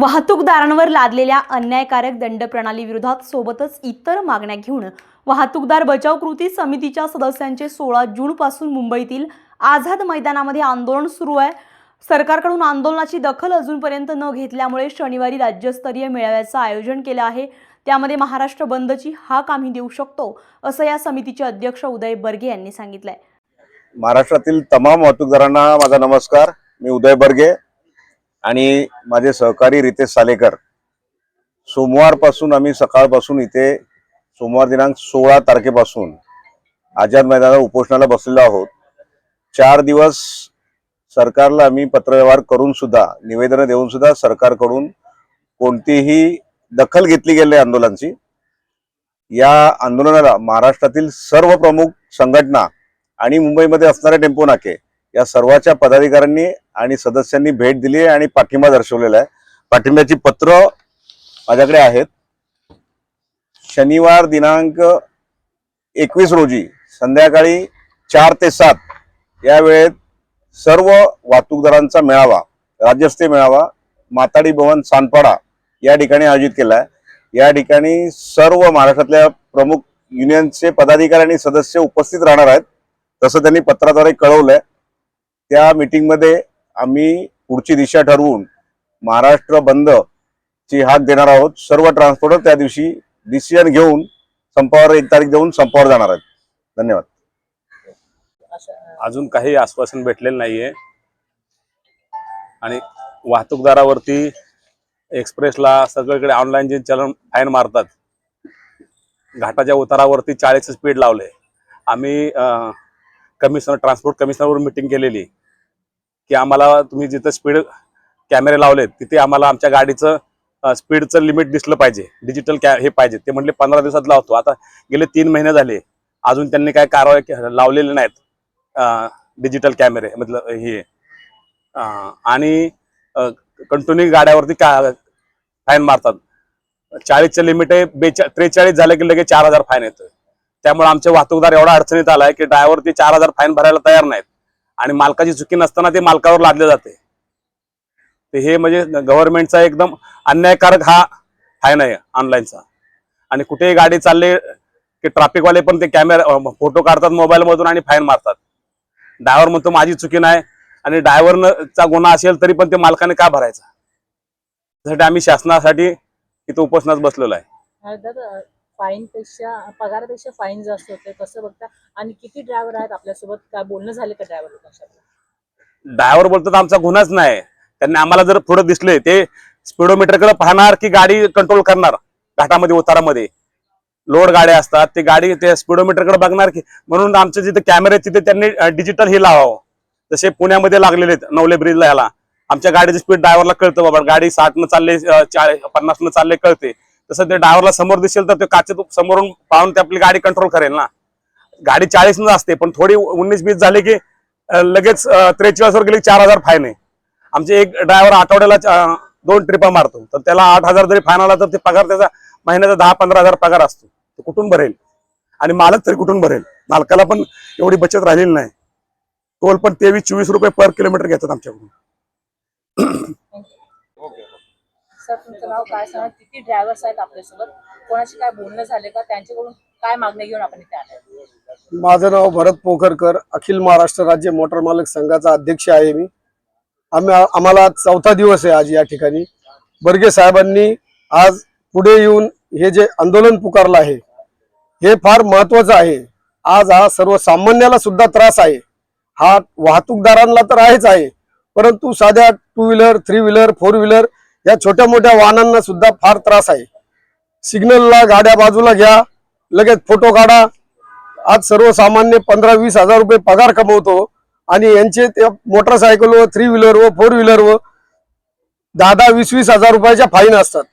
वाहतूकदारांवर लादलेल्या अन्यायकारक दंड विरोधात सोबतच इतर मागण्या घेऊन वाहतूकदार बचाव कृती समितीच्या सदस्यांचे सोळा जूनपासून मुंबईतील आझाद मैदानामध्ये आंदोलन सुरू आहे. सरकारकडून आंदोलनाची दखल अजूनपर्यंत न घेतल्यामुळे शनिवारी राज्यस्तरीय मेळाव्याचं आयोजन केलं आहे. त्यामध्ये महाराष्ट्र बंदची हाक आम्ही देऊ शकतो असं या समितीचे अध्यक्ष उदय बर्गे यांनी सांगितलंय. महाराष्ट्रातील तमाम वाहतूकदारांना माझा नमस्कार. मी उदय बर्गे आणि माझे सहकारी रितेश सालेकर सोमवारपासून आम्ही सकाळपासून इथे सोमवार दिनांक सोळा तारखेपासून आझाद मैदानावर उपोषणाला बसलेलो आहोत. चार दिवस सरकारला आम्ही पत्रव्यवहार करून सुद्धा निवेदनं देऊन सुद्धा सरकारकडून कोणतीही दखल घेतली गेली आंदोलनाची. या आंदोलनाला महाराष्ट्रातील सर्व प्रमुख संघटना आणि मुंबईमध्ये असणारे टेम्पो नाके या सर्वाच्या पदाधिकाऱ्यांनी आणि सदस्यांनी भेट दिली आहे आणि पाठिंबा दर्शवलेला आहे. पाठिंब्याची पत्र माझ्याकडे आहेत. शनिवार दिनांक एकवीस रोजी संध्याकाळी चार ते सात या वेळेत सर्व वाहतूकदारांचा मेळावा राज्यस्तरीय मेळावा माताडी भवन सानपाडा या ठिकाणी आयोजित केला आहे. या ठिकाणी सर्व महाराष्ट्रातल्या प्रमुख युनियनचे पदाधिकारी आणि सदस्य उपस्थित राहणार आहेत. तसं त्यांनी पत्राद्वारे कळवलंय. त्या मीटिंगमध्ये आम्ही पुढची दिशा ठरवून महाराष्ट्र बंद ची हाक देणार आहोत. सर्व ट्रान्सपोर्टर त्या दिवशी डिसिजन घेऊन संपावर एक तारीख देऊन संपावर जाणार आहेत. धन्यवाद. अजून काही आश्वासन भेटलेलं नाहीये. आणि वाहतूकदारावरती एक्सप्रेसला सगळीकडे ऑनलाईन जे चलन फाईन मारतात. घाटाच्या उतारावरती चाळीस स्पीड लावले. आम्ही कमिशनर ट्रान्सपोर्ट कमिशनरवर मिटिंग केलेली. की आम्हाला तुम्ही जिथं स्पीड कॅमेरे लावलेत तिथे आम्हाला आमच्या गाडीचं स्पीडचं लिमिट दिसलं पाहिजे. डिजिटल कॅ हे पाहिजे. ते म्हणले पंधरा दिवसात लावतो. आता गेले तीन महिने झाले. अजून त्यांनी काय कारवाई लावलेले नाहीत डिजिटल कॅमेरे मतलब हे. आणि कंटिन्यू गाड्यावरती का फाईन मारतात. चाळीसचं लिमिट आहे बेचा त्रेचाळीस झालं की लगेच चार हजार फाईन येतोय. त्यामुळे आमच्या वाहतूकदार एवढा अडचणीत आलाय की ड्रायव्हर ते चार हजार फाईन भरायला तयार नाहीत. आणि मालकाची चुकी नसताना ते मालकावर लादले जाते. ते हे म्हणजे गव्हर्नमेंटचा एकदम अन्यायकारक हा फायन आहे ऑनलाईनचा. आणि कुठेही गाडी चालली की ट्रॅफिकवाले पण ते कॅमेरा फोटो काढतात मोबाईल मधून आणि फाईन मारतात. ड्रायव्हर म्हणतो माझी चुकी नाही. आणि ड्रायव्हरचा गुन्हा असेल तरी पण ते मालकाने का भरायचा? त्यासाठी आम्ही शासनासाठी इथं उपोषणात बसलेलो आहे. फाईनपेक्षा फाईन पेक्षा पगारापेक्षा फाईन जास्त होते कसं बघता? आणि किती ड्रायव्हर आहेत आपल्यासोबत? काय बोलणं झालं का ड्रायव्हर लोकांशी ड्रायव्हर बोलतात आमचा गुन्हाच नाही. त्यांनी आम्हाला जर पुढे दिसले ते स्पीडोमीटरकडे पाहणार की गाडी कंट्रोल करणार घाटामध्ये उतारामध्ये. लोड गाड्या असतात ते गाडी ते स्पीडोमीटरकडे बघणार की म्हणून आमचे जिथे कॅमेरे आहेत तिथे त्यांनी डिजिटल हे लावावं. जसे पुण्यामध्ये लागलेले आहेत नवले ब्रिजला ह्याला. आमच्या गाडीची स्पीड ड्रायव्हरला कळतं बाबा गाडी साठनं चालले चाळीस पन्नास न चालले कळते. तसं ते ड्रायव्हरला समोर दिसेल तर ते काचेत समोरून पाहून ते आपली गाडी कंट्रोल करेल ना. गाडी चाळीस न असते पण थोडी उन्नीस बीस झाली की लगेच त्रेचाळीस वर गेली चार हजार फाईन आहे. आमचे एक ड्रायव्हर आठवड्याला दोन ट्रिपा मारतो. तर त्याला आठ हजार जरी फाईन आला तर ते पगार त्याचा महिन्याचा दहा पंधरा हजार पगार असतो. तो कुठून भरेल? आणि मालक तरी कुठून भरेल? मालकाला पण एवढी बचत राहिलेली नाही. टोल पण तेवीस चोवीस रुपये पर किलोमीटर घेतात आमच्याकडून. सर तुमचं नाव काय सांगा? किती ड्रायव्हर्स आहेत आपल्यासोबत? कोणाशी काय बोलणं झाले का? त्यांच्याकडून काय मागणी घेऊन आपण इथे आले माझं नाव भरत पोखरकर अखिल महाराष्ट्र राज्य मोटर मालक संघाचा अध्यक्ष आहे मी. आम्ही आम्हाला चौथा दिवस आहे आज या ठिकाणी. बर्गे साहेबांनी आज पुढे येऊन हे जे आंदोलन पुकारलं आहे हे फार महत्वाचं आहे. आज हा सर्वसामान्याला सुद्धा त्रास आहे. हा वाहतूकदारांना तर आहेच आहे. परंतु साध्या two wheeler three wheeler four wheeler या छोट्या मोठ्या वाहनांना सुद्धा फार त्रास आहे. सिग्नलला गाड्या बाजूला घ्या लगेच फोटो काढा. आज सर्वसामान्य पंधरा वीस हजार रुपये पगार कमवतो आणि यांचे त्या मोटरसायकल व थ्री व्हीलर व फोर व्हीलर व दहा दहा वीस वीस हजार रुपयाच्या फाईन असतात.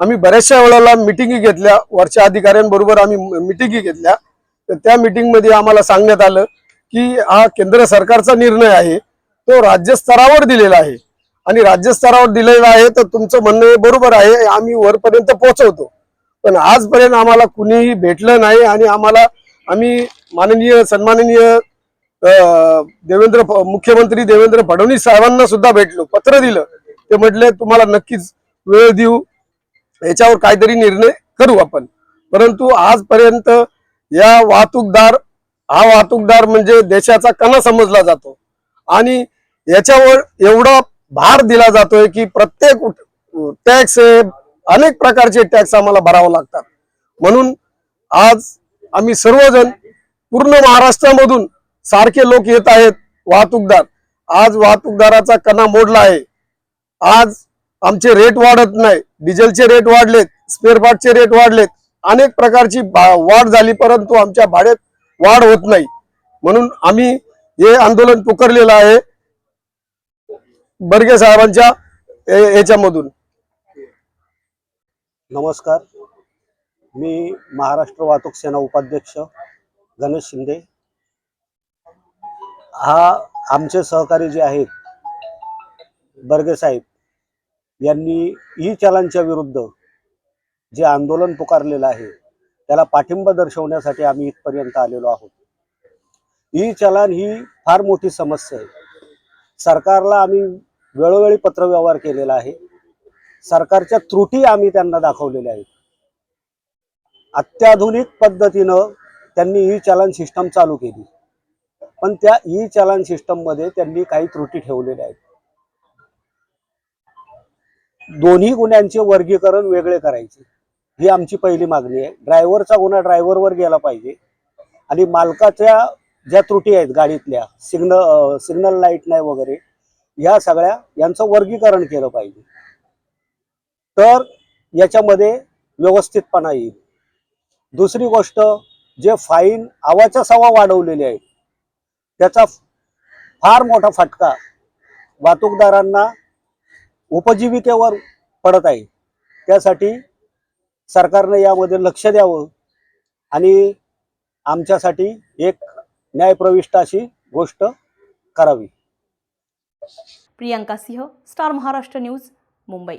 आम्ही बऱ्याचशा वेळेला मिटिंगी घेतल्या. वरच्या अधिकाऱ्यांबरोबर आम्ही मिटिंगी घेतल्या. तर त्या मिटिंगमध्ये आम्हाला सांगण्यात आलं की हा केंद्र सरकारचा निर्णय आहे. तो राज्यस्तरावर दिलेला आहे. आणि राज्यस्तरावर दिलेलं आहे तर तुमचं म्हणणं हे बरोबर आहे आम्ही वरपर्यंत पोहोचवतो. पण आजपर्यंत आम्हाला कुणीही भेटलं नाही आणि आम्हाला आम्ही माननीय सन्माननीय देवेंद्र मुख्यमंत्री देवेंद्र फडणवीस साहेबांना सुद्धा भेटलो पत्र दिलं. ते म्हटले तुम्हाला नक्कीच वेळ देऊ याच्यावर काहीतरी निर्णय करू आपण. परंतु आजपर्यंत या वाहतूकदार हा वाहतूकदार म्हणजे देशाचा कणा समजला जातो. आणि याच्यावर एवढा भार दिला जातोय की प्रत्येक टॅक्स हे अनेक प्रकारचे टॅक्स आम्हाला भरावे लागतात. म्हणून आज आम्ही सर्वजण पूर्ण महाराष्ट्रामधून सारखे लोक येत आहेत वाहतूकदार. आज वाहतूकदाराचा कणा मोडला आहे. आज आमचे रेट वाढत नाही. डिझेलचे रेट वाढलेत स्पेअर पार्टचे रेट वाढलेत. अनेक प्रकारची भा- वाढ झाली परंतु आमच्या भाड्यात वाढ होत नाही. म्हणून आम्ही हे आंदोलन पुकारलेलं आहे. बर्गे साहेबांच्या याच्यामधून. नमस्कार. मी महाराष्ट्र वाहतूक सेना उपाध्यक्ष गणेश शिंदे. हा आमचे सहकारी जे आहेत बर्गे साहेब यांनी ई चलांच्या विरुद्ध जे आंदोलन पुकारलेलं आहे त्याला पाठिंबा दर्शवण्यासाठी आम्ही इथपर्यंत आलेलो आहोत. ई चलान ही फार मोठी समस्या आहे. सरकारला आम्ही वेळोवेळी पत्रव्यवहार केलेला आहे. सरकारच्या त्रुटी आम्ही त्यांना दाखवलेल्या आहेत. अत्याधुनिक पद्धतीनं त्यांनी ई चलन सिस्टम चालू केली. पण त्या ई चलन सिस्टममध्ये त्यांनी काही त्रुटी ठेवलेल्या आहेत. दोन्ही गुन्ह्यांचे वर्गीकरण वेगळे करायचे. ही आमची पहिली मागणी आहे. ड्रायव्हरचा गुन्हा ड्रायव्हरवर गेला पाहिजे. आणि मालकाच्या ज्या त्रुटी आहेत गाडीतल्या सिग्नल सिग्नल लाइट नाही वगैरे ह्या सगळ्या यांचं वर्गीकरण केलं पाहिजे. तर याच्यामध्ये व्यवस्थितपणा येईल. दुसरी गोष्ट जे फाईन आवाच्या सवा वाढवलेले आहेत त्याचा फार मोठा फटका वाहतूकदारांना उपजीविकेवर पडत आहे. त्यासाठी सरकारने यामध्ये लक्ष द्यावं आणि आमच्यासाठी एक न्यायप्रविष्ट अशी गोष्ट करावी. Priyanka Singh Star Maharashtra news Mumbai.